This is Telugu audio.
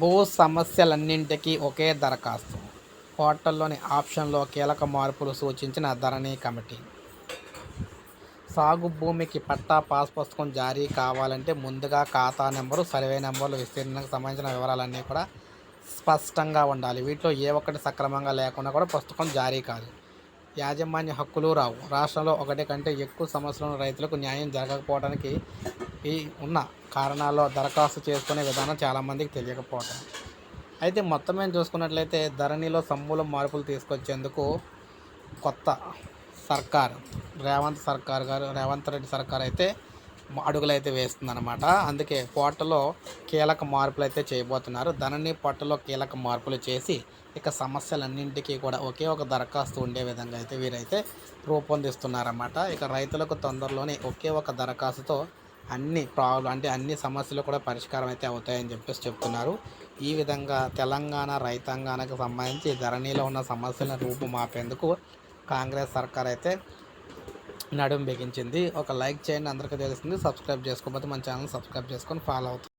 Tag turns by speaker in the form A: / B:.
A: భూ సమస్యలన్నింటికీ ఒకే దరఖాస్తు. పోర్టల్లోని ఆప్షన్లో కీలక మార్పులు సూచించిన ధరణి కమిటీ. సాగు భూమికి పట్టా పాస్ పుస్తకం జారీ కావాలంటే ముందుగా ఖాతా నెంబరు సర్వే నెంబర్లు విస్తీర్ణకు సంబంధించిన వివరాలన్నీ కూడా స్పష్టంగా ఉండాలి. వీటిలో ఏ ఒక్కటి సక్రమంగా లేకుండా కూడా పుస్తకం జారీ కాదు. యాజమాన్య హక్కులు రావు. రాష్ట్రంలో ఒకటి కంటే ఎక్కువ సమస్యలను రైతులకు న్యాయం జరగకపోవడానికి ఈ ఉన్న కారణాల్లో దరఖాస్తు చేసుకునే విధానం చాలామందికి తెలియకపోవటం. అయితే మొత్తం మేము చూసుకున్నట్లయితే ధరణిలో సమూల మార్పులు తీసుకొచ్చేందుకు కొత్త సర్కార్ రేవంత్ సర్కార్ గారు రేవంత్ రెడ్డి సర్కార్ అయితే అడుగులు అయితే వేస్తుందన్నమాట. అందుకే పోటలో కీలక మార్పులు అయితే చేయబోతున్నారు. ధరణి పోర్టల్లో కీలక మార్పులు చేసి ఇక సమస్యలన్నింటికీ కూడా ఒకే ఒక దరఖాస్తు ఉండే విధంగా అయితే వీరైతే రూపొందిస్తున్నారన్నమాట. ఇక రైతులకు తొందరలోనే ఒకే ఒక దరఖాస్తుతో అన్ని ప్రాబ్లం అంటే అన్ని సమస్యలు కూడా పరిష్కారం అయితే అవుతాయని చెప్పేసి చెప్తున్నారు. ఈ విధంగా తెలంగాణ రైతాంగానికి సంబంధించి ధరణిలో ఉన్న సమస్యలను రూపుమాపేందుకు కాంగ్రెస్ సర్కార్ అయితే నడుం బిగించింది. ఒక లైక్ చేయండి అందరికీ తెలిసింది సబ్స్క్రైబ్ చేసుకోకపోతే మన ఛానల్ సబ్స్క్రైబ్ చేసుకొని ఫాలో అవుతుంది